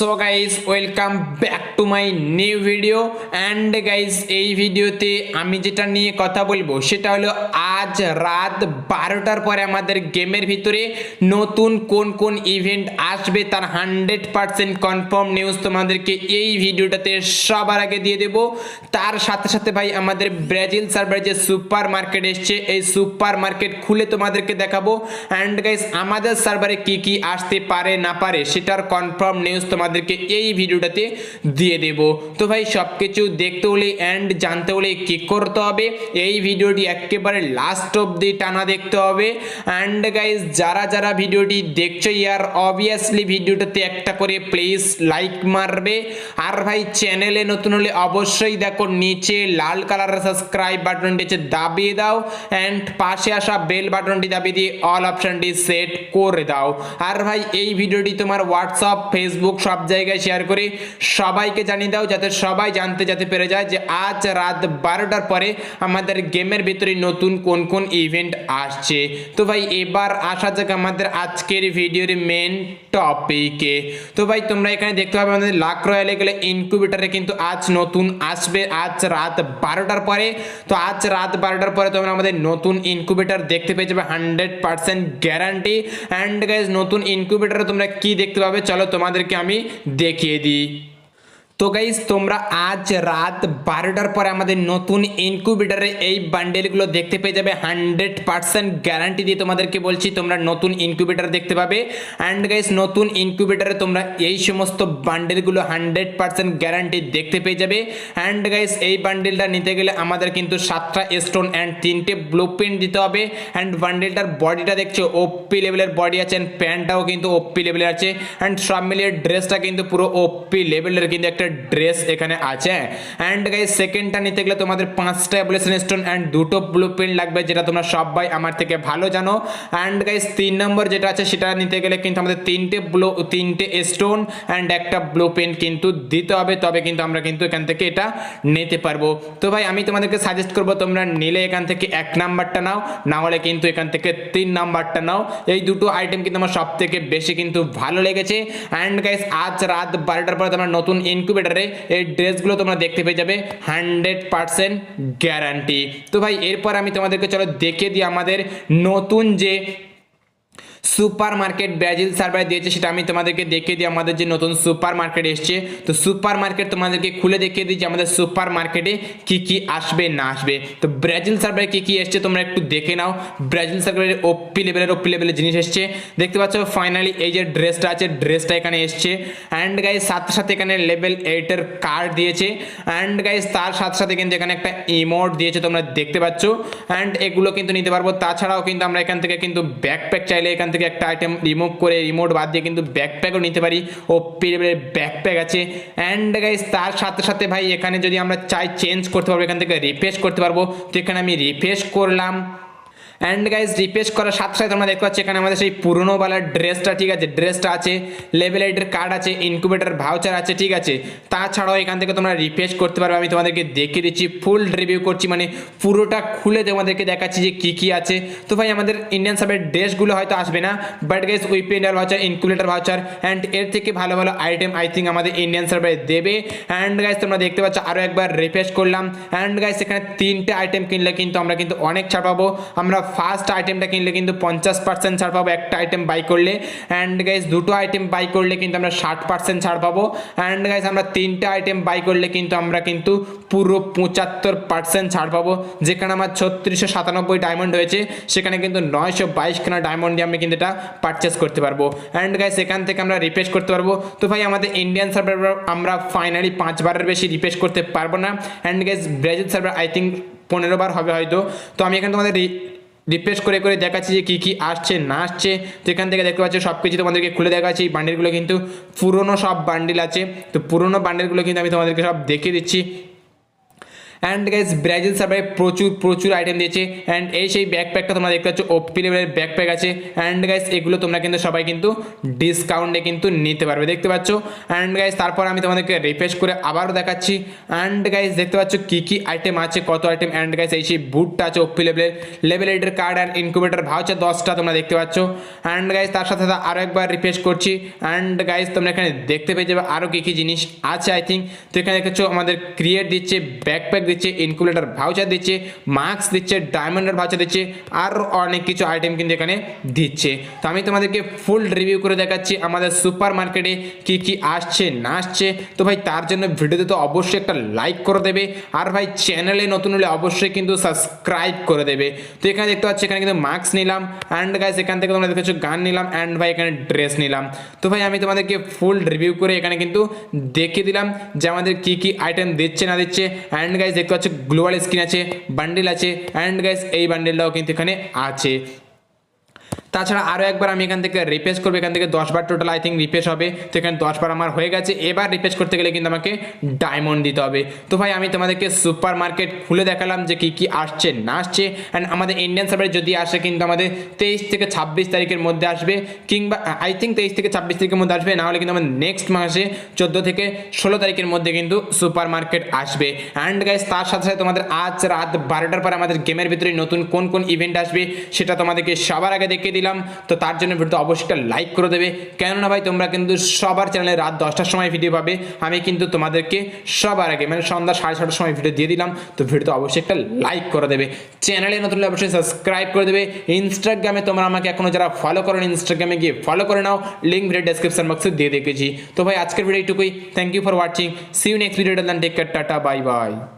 So guys welcome back to my new video and guys এই ভিডিওতে আমি যেটা নিয়ে কথা বলব, সেটা হলো আজ রাত বারোটার পরে আমাদের গেমের ভিতরে নতুন কোন কোন ইভেন্ট আসবে তার হান্ড্রেড পার্সেন্ট কনফার্ম নিউজ তোমাদেরকে এই ভিডিওটাতে সবার আগে দিয়ে দেব। তার সাথে সাথে ভাই আমাদের ব্রাজিল সার্ভার যে সুপার মার্কেট এসছে, এই সুপার মার্কেট খুলে তোমাদেরকে দেখাবো। অ্যান্ড গাইজ আমাদের সার্ভারে কি কি আসতে পারে না পারে, সেটার কনফার্ম নিউজ তোমাদেরকে এই ভিডিওটাতে দিয়ে দেব। তো ভাই সব কিছু দেখতে হলে অ্যান্ড জানতে হলে কি করতে হবে। এই ভিডিওটি একেবারে লাস্ট অবধি টানা দেখতে হবে। অ্যান্ড গাইজ যারা যারা ভিডিওটি দেখছ ইয়ার অবভিয়াসলি ভিডিওটাতে একটা করে প্লিজ লাইক মারবে। আর ভাই চ্যানেলে নতুন হলে অবশ্যই দেখো, নিচে লাল কালারের সাবস্ক্রাইব বাটনটি হচ্ছে দাবিয়ে দাও। অ্যান্ড পাশে আসা বেল বাটনটি দাবিয়ে দিয়ে অল অপশনটি সেট করে দাও। আর ভাই, এই ভিডিওটি তোমার হোয়াটসঅ্যাপ ফেসবুক সব জায়গায় শেয়ার করে সবাইকে জানিয়ে দাও যাতে সবাই জানতে যাতে পেরে যায় যে আজ রাত বারোটার পরে আমাদের গেমের ভিতরে নতুন কোন কোন ইভেন্ট আসছে। তো ভাই, এবার আসা যাক আমাদের আজকের ভিডিওর মেন টপিকে তো ভাই, তোমরা এখানে দেখতে পাবে আমাদের লাখ রয়্যালে গেলে ইনকিউবেটারে কিন্তু আজ নতুন আসবে, আজ রাত বারোটার পরে। তো আজ রাত বারোটার পরে তোমরা আমাদের নতুন ইনকিউবেটার দেখতে পেয়ে যাবে hundred percent guarantee and guys নতুন ইনকিউবেটারে তোমরা কি দেখতে পাবে? চলো তোমাদেরকে আমি দেখিয়ে দিই। তো গাইজ তোমরা আজ রাত বারোটার পরে আমাদের নতুন ইনকিউবেটারে এই বান্ডেলগুলো দেখতে পেয়ে যাবে। হান্ড্রেড পার্সেন্ট গ্যারান্টি দিয়ে তোমাদেরকে বলছি, তোমরা নতুন ইনকিউবেটার দেখতে পাবে। অ্যান্ড গাইজ নতুন ইনকিউবেটারে তোমরা এই সমস্ত বান্ডেলগুলো হান্ড্রেড পার্সেন্ট গ্যারান্টি দেখতে পেয়ে যাবে। অ্যান্ড গাইজ এই বান্ডেলটা নিতে গেলে আমাদের কিন্তু সাতটা স্টোন অ্যান্ড তিনটে ব্লু দিতে হবে। অ্যান্ড বান্ডেলটার বডিটা দেখছ ওপি লেভেলের বডি আছে অ্যান্ড প্যান্টটাও কিন্তু ওপি লেভেলের আছে। অ্যান্ড সব মিলিয়ে ড্রেসটা কিন্তু পুরো ওপি লেভেলের কিন্তু একটা ড্রেস এখানে আছে। অ্যান্ড গাইজ সেকেন্ডটা নিতে গেলে তোমাদের পাঁচটা অ্যাবলেশন স্টোন অ্যান্ড দুটো ব্লু প্রিন্ট লাগবে, যেটা তোমরা সবাই আমার থেকে ভালো জানো। অ্যান্ড গাইজ তিন নম্বর যেটা আছে, সেটা নিতে গেলে কিন্তু আমাদের তিনটে ব্লু তিনটে স্টোন অ্যান্ড একটা ব্লু প্রিন্ট কিন্তু দিতে হবে। তবে কিন্তু আমরা কিন্তু এখান থেকে এটা নিতে পারব। তো ভাই, আমি তোমাদেরকে সাজেস্ট করব, তোমরা নিলে এখান থেকে এক নাম্বারটা নাও, না হলে কিন্তু এখান থেকে তিন নাম্বারটা নাও। এই দুটো আইটেম কিন্তু আমার সব থেকে বেশি কিন্তু ভালো লেগেছে। অ্যান্ড গাইজ আজ রাত বারোটার পরে তোমরা নতুন ইনকিউবেটারে এই ড্রেসগুলো তোমরা দেখতে পেয়ে যাবে হান্ড্রেড পারসেন্ট গ্যারান্টি তো ভাই, এরপর আমি তোমাদেরকে চলো দেখে দিই আমাদের নতুন যে সুপার মার্কেট ব্রাজিল সার্ভার দিয়েছে, সেটা আমি তোমাদেরকে দেখিয়ে দিই। আমাদের যে নতুন সুপার মার্কেট এসছে, তো সুপার মার্কেট তোমাদেরকে খুলে দেখিয়ে দিই যে আমাদের সুপার মার্কেটে কি কি আসবে, না আসবে। তো ব্রাজিল সার্ভারে কি কি এসছে, তোমরা একটু দেখে নাও। ব্রাজিল সার্ভারের ওপি লেভেলের ওপি লেভেলের জিনিস এসছে। দেখতে পাচ্ছ ফাইনালি এই যে ড্রেসটা আছে, ড্রেসটা এখানে এসছে। অ্যান্ড গাইজ সাথে সাথে এখানে লেভেল এইটের কার্ড দিয়েছে। অ্যান্ড গাইজ তার সাথে সাথে কিন্তু এখানে একটা ইমোট দিয়েছে, তোমরা দেখতে পাচ্ছ। অ্যান্ড এগুলো কিন্তু নিতে পারব। তাছাড়াও কিন্তু আমরা এখান থেকে কিন্তু ব্যাকপ্যাক চাইলে এখান থেকে একটা আইটেম রিমুভ করে রিমোট বাদ দিয়ে কিন্তু ব্যাকপ্যাকও নিতে পারি। ও ব্যাকপ্যাক আছে। অ্যান্ড গাইজ তার সাথে সাথে ভাই, এখানে যদি আমরা চাই চেঞ্জ করতে পারব, এখান থেকে রিফ্রেশ করতে পারব। তো এখানে আমি রিফ্রেশ করলাম। অ্যান্ড গাইজ রিফ্রেশ করার সাথে সাথে তোমরা দেখতে পাচ্ছ, এখানে আমাদের সেই পুরনো বালার ড্রেসটা, ঠিক আছে? ড্রেসটা আছে লেভেল এইটের কার্ড আছে ইনকিউবেটার ভাউচার আছে, ঠিক আছে? তাছাড়াও এখান থেকে তোমরা রিপ্লেস করতে পারবে। আমি তোমাদেরকে দেখিয়ে দিচ্ছি ফুল রিভিউ করছি মানে পুরোটা খুলে তোমাদেরকে দেখাচ্ছি যে কী কী আছে। তো ভাই, আমাদের ইন্ডিয়ান সাবের ড্রেসগুলো হয়তো আসবে না বাট গাইজ উইপেন্ডার ভাউচার ইনকিউবেটার ভাউচার অ্যান্ড এর থেকে ভালো ভালো আইটেম আই থিঙ্ক আমাদের ইন্ডিয়ান সার্ভারে দেবে। অ্যান্ড গাইজ তোমরা দেখতে পাচ্ছ আরও একবার রিফ্রেশ করলাম। অ্যান্ড গাইজ এখানে তিনটে আইটেম কিনলে কিন্তু আমরা কিন্তু অনেক ছাড় পাবো। আমরা ফার্স্ট আইটেমটা কিনলে কিন্তু পঞ্চাশ পার্সেন্ট ছাড় পাবো। একটা আইটেম বাই করলে। অ্যান্ড গাইজ দুটো আইটেম বাই করলে কিন্তু আমরা ষাট পার্সেন্ট ছাড় পাবো। অ্যান্ড গাইজ আমরা তিনটে আইটেম বাই করলে কিন্তু আমরা কিন্তু পুরো পঁচাত্তর পার্সেন্ট ছাড় পাবো। যেখানে আমার ছত্রিশশো সাতানব্বই ডায়মন্ড হয়েছে, সেখানে কিন্তু নয়শো বাইশখানা ডায়মন্ড দিয়ে আমি কিন্তু এটা পারচেস করতে পারব। অ্যান্ড গাইজ সেখান থেকে আমরা রিপ্লেস করতে পারব। তো ভাই, আমাদের ইন্ডিয়ান সার্ভার আমরা ফাইনালি পাঁচবারের বেশি রিপ্লেস করতে পারব না। And guys Brazil server I think পনেরো বার হবে হয়তো। তো আমি এখানে তোমাদের রিফ্রেশ করে করে দেখাচ্ছি যে কী কী আসছে, না আসছে। তো এখান থেকে দেখতে পাচ্ছি সব কিছু তোমাদেরকে খুলে দেখাচ্ছি। এই বান্ডেলগুলো কিন্তু পুরনো সব বান্ডেল আছে। তো পুরনো বান্ডেলগুলো কিন্তু আমি তোমাদেরকে সব দেখিয়ে দিচ্ছি। অ্যান্ড গাইজ ব্রাজিল সার্ভারে প্রচুর প্রচুর আইটেম দিয়েছে। অ্যান্ড এই সেই ব্যাকপ্যাকটা তোমরা দেখতে পাচ্ছ ওপি লেভেলের ব্যাকপ্যাক আছে। অ্যান্ড গাইজ এগুলো তোমরা কিন্তু সবাই কিন্তু ডিসকাউন্টে কিন্তু নিতে পারবে, দেখতে পাচ্ছ? অ্যান্ড গাইজ তারপর আমি তোমাদেরকে রিফ্রেশ করে আবারও দেখাচ্ছি। অ্যান্ড গাইজ দেখতে পাচ্ছ কী কী আইটেম আছে, কত আইটেম অ্যান্ড গাইজ এই সেই বুটটা আছে ওপি লেভেলের লেভেল এইটের কার্ড অ্যান্ড ইনকুবেটার ভাউচার দশটা তোমরা দেখতে পাচ্ছ। অ্যান্ড গাইজ তার সাথে সাথে আরও একবার রিফ্রেশ করছি। অ্যান্ড গাইজ তোমরা এখানে দেখতে পেয়ে যাবে আরও কী কী জিনিস আছে আই থিঙ্ক তো এখানে দেখছ আমাদের ক্রিয়েট দিচ্ছে ব্যাকপ্যাক দিচ্ছে ইনকুলেটার ভাউচার দিচ্ছে মাস্ক দিচ্ছে ডায়মন্ডের ভাউচার দিচ্ছে, আর অনেক কিছু আইটেম কিন্তু এখানে দিচ্ছে। তো আমি তোমাদেরকে ফুল রিভিউ করে দেখাচ্ছি আমাদের সুপার মার্কেটে কী কী আসছে, না আসছে। তো ভাই, তার জন্য ভিডিওতে তো অবশ্যই একটা লাইক করে দেবে। আর ভাই চ্যানেলে নতুন হলে অবশ্যই কিন্তু সাবস্ক্রাইব করে দেবে। তো এখানে দেখতে পাচ্ছি, এখানে কিন্তু মাস্ক নিলাম। অ্যান্ড গাইস এখান থেকে তোমরা দেখছ গান নিলাম অ্যান্ড ভাই, এখানে ড্রেস নিলাম। তো ভাই, আমি তোমাদেরকে ফুল রিভিউ করে এখানে কিন্তু দেখিয়ে দিলাম যে আমাদের কী কী আইটেম দিচ্ছে, না দিচ্ছে। অ্যান্ড গাইস দেখতে পাচ্ছ গ্লোবাল স্ক্রিন আছে বান্ডিল আছে অ্যান্ড গ্যাস এই বান্ডিলটাও কিন্তু এখানে আছে। তাছাড়া আরও একবার আমি এখান থেকে রিপ্লেস করব, এখান থেকে দশবার টোটাল আই থিঙ্ক রিপ্লেস হবে। তো এখানে দশবার আমার হয়ে গেছে। এবার রিপ্লেস করতে গেলে কিন্তু আমাকে ডায়মন্ড দিতে হবে। তো ভাই, আমি তোমাদেরকে সুপার মার্কেট খুলে দেখালাম যে কী কী আসছে, না আসছে। অ্যান্ড আমাদের ইন্ডিয়ান সার্ভারে যদি আসে কিন্তু আমাদের তেইশ থেকে ছাব্বিশ তারিখের মধ্যে আসবে। কিংবা আই থিঙ্ক তেইশ থেকে ছাব্বিশ তারিখের মধ্যে আসবে, না হলে কিন্তু আমাদের নেক্সট মাসে চোদ্দ থেকে ষোলো তারিখের মধ্যে কিন্তু সুপার মার্কেট আসবে। অ্যান্ড গাইস তার সাথে সাথে তোমাদের আজ রাত বারোটার পর আমাদের গেমের ভিতরে নতুন কোন কোন ইভেন্ট আসবে, সেটা তোমাদেরকে সবার আগে দেখিয়ে দিলাম, তো তার জন্য ভিডিও অবশ্যই একটা লাইক করে দেবে। কেননা ভাই, তোমরা কিন্তু সবার চ্যানেলে রাত দশটার সময় ভিডিও পাবে। আমি কিন্তু তোমাদেরকে সবার আগে মানে সন্ধ্যা সাড়ে ছটার সময় ভিডিও দিয়ে দিলাম, তো ভিডিওতে অবশ্যই একটা লাইক করে দেবে। চ্যানেলে নতুন অবশ্যই সাবস্ক্রাইব করে দেবে। ইনস্টাগ্রামে তোমরা আমাকে এখনও যারা ফলো করো ইনস্টাগ্রামে গিয়ে ফলো করে নাও। লিঙ্ক ভিডিও ডেসক্রিপশন বক্সে দিয়ে দেখেছি। তো ভাই, আজকের ভিডিও এইটুকুই। Thank you for watching see you next video take care tata bye bye